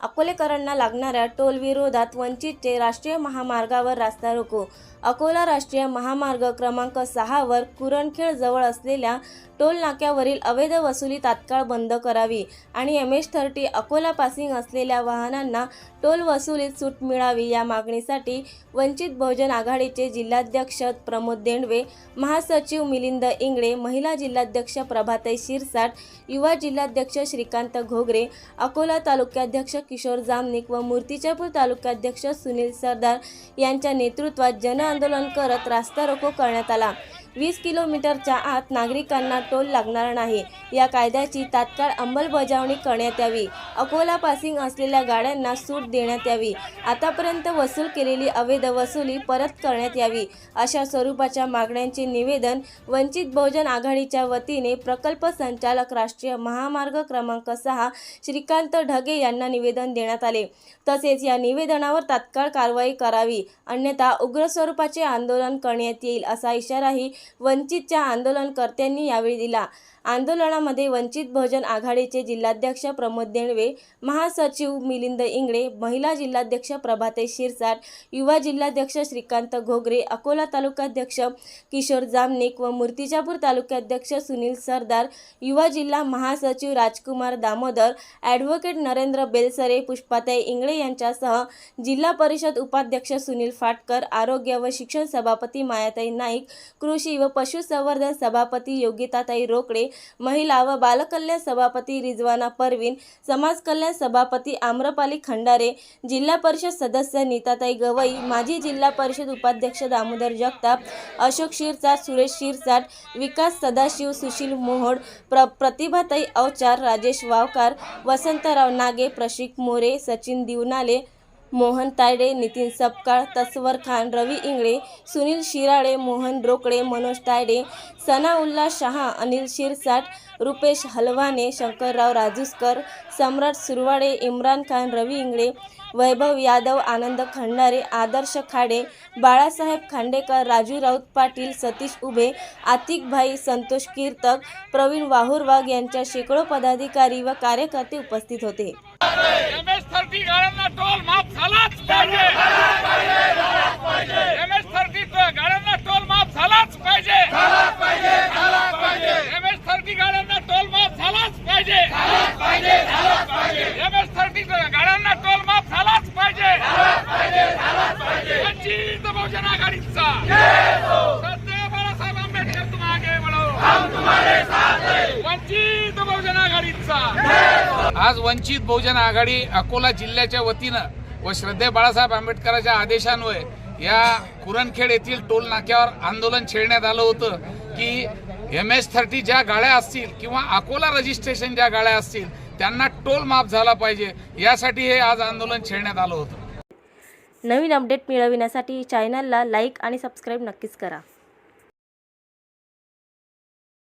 अकोलेकरांना लागणाऱ्या टोलविरोधात वंचितचे राष्ट्रीय महामार्गावर रास्ता रोको. अकोला राष्ट्रीय महामार्ग क्रमांक सहावर कुरणखेळ जवळ असलेल्या टोल नाक्यावरील अवैध वसुली तात्काळ बंद करावी आणि M H thirty Akola passing असलेल्या वाहनांना टोल वसुलीत सूट मिळावी या मागणीसाठी वंचित बहुजन आघाडीचे जिल्हाध्यक्ष प्रमोद देंडवे महासचिव मिलिंद इंगळे महिला जिल्हाध्यक्ष प्रभाताई शिरसाट युवा जिल्हाध्यक्ष श्रीकांत घोगरे अकोला तालुक्याध्यक्ष किशोर जामनिक व मूर्तिजापूर तालुकाध्यक्ष सुनील सरदार यांच्या नेतृत्वात जनआंदोलन करत रास्ता रोको करण्यात आला. वीस किलोमीटरच्या आत नागरिकांना टोल लागणार नाही. या कायद्याची तात्काळ अंमलबजावणी करण्यात यावी. अकोला पासिंग असलेल्या गाड्यांना सूट देण्यात यावी. आतापर्यंत वसूल केलेली अवैध वसुली परत करण्यात यावी. अशा स्वरूपाच्या मागण्यांचे निवेदन वंचित बहुजन आघाडीच्या वतीने प्रकल्प संचालक राष्ट्रीय महामार्ग क्रमांक सहा श्रीकांत ढगे यांना निवेदन देण्यात आले. तसेच या निवेदनावर तात्काळ कारवाई करावी. अन्यथा उग्र स्वरूपाचे आंदोलन करण्यात येईल असा इशाराही वंचितच्या आंदोलनकर्त्यांनी यावेळी दिला. आंदोलनामध्ये वंचित बहुजन आघाडीचे जिल्हाध्यक्ष प्रमोद देणवे महासचिव मिलिंद इंगळे महिला जिल्हाध्यक्ष प्रभाते शिरसाट युवा जिल्हाध्यक्ष श्रीकांत घोगरे अकोला तालुकाध्यक्ष किशोर जामनिक व मूर्तिजापूर तालुक्याध्यक्ष सुनील सरदार युवा जिल्हा महासचिव राजकुमार दामोदर ॲडव्होकेट नरेंद्र बेलसरे पुष्पाताई इंगळे यांच्यासह जिल्हा परिषद उपाध्यक्ष सुनील फाटकर आरोग्य व शिक्षण सभापती मायाताई नाईक कृषी व पशुसंवर्धन सभापती योगिताताई रोकडे महिला व बालकल्याण सभापती रिजवाना परवीन समाज कल्याण सभापती आम्रपाली खंडारे जिल्हा परिषद सदस्य नीताताई गवई माजी जिल्हा परिषद उपाध्यक्ष दामोदर जगताप अशोक शिरसाट सुरेश शिरसाट विकास सदाशिव सुशील मोहोड प्र प्रतिभाताई अवचार राजेश वावकार वसंतराव नागे प्रशिक मोरे सचिन दिवनाले मोहन तायडे नितीन सपकाळ तस्वर खान रवी इंगळे सुनील शिराळे मोहन रोकडे मनोज तायडे सनाउल्ला शहा अनिल शिरसाट रुपेश हलवाने शंकरराव राजूसकर सम्राट सुरवाडे इम्रान खान रवी इंगळे वैभव यादव आनंद खंडारे आदर्श खाडे बाळासाहेब खांडेकर राजू राऊत पाटील सतीश उभे आतिकभाई संतोष कीर्तक प्रवीण वाहुरवाग यांच्या शेकडो पदाधिकारी व कार्यकर्ते उपस्थित होते. गाड्यांना टोल माफ झालाच पाहिजे. एम एस थर्टी गाड्यांना टोल माफ झालाच पाहिजे. एम एस थर्टी गाड्यांना टोल माफ झालाच पाहिजे. एम एस थर्टी गाड्यांना टोल माफ झालाच पाहिजे. वंचित बहुजन आघाडीचा. सध्या बाळासाहेब आंबेडकर तुम आगे बढो वंचित बहुजन आघाडीचा. आज वंचित बहुजन आघाडी अकोला जिल्ह्याच्या वतीनं व श्रद्धे बाळासाहेब आंबेडकरांच्या आदेशान्वये या कुरणखेड येथील टोल नाक्यावर आंदोलन छेडण्यात आलं होतं की एम एस थर्टी ज्या गाड्या असतील किंवा अकोला रजिस्ट्रेशन ज्या गाड्या असतील त्यांना टोल माफ झाला पाहिजे. यासाठी हे आज आंदोलन छेडण्यात आलं होतं. नवीन अपडेट मिळविण्यासाठी चॅनलला लाईक आणि सबस्क्राईब नक्कीच करा.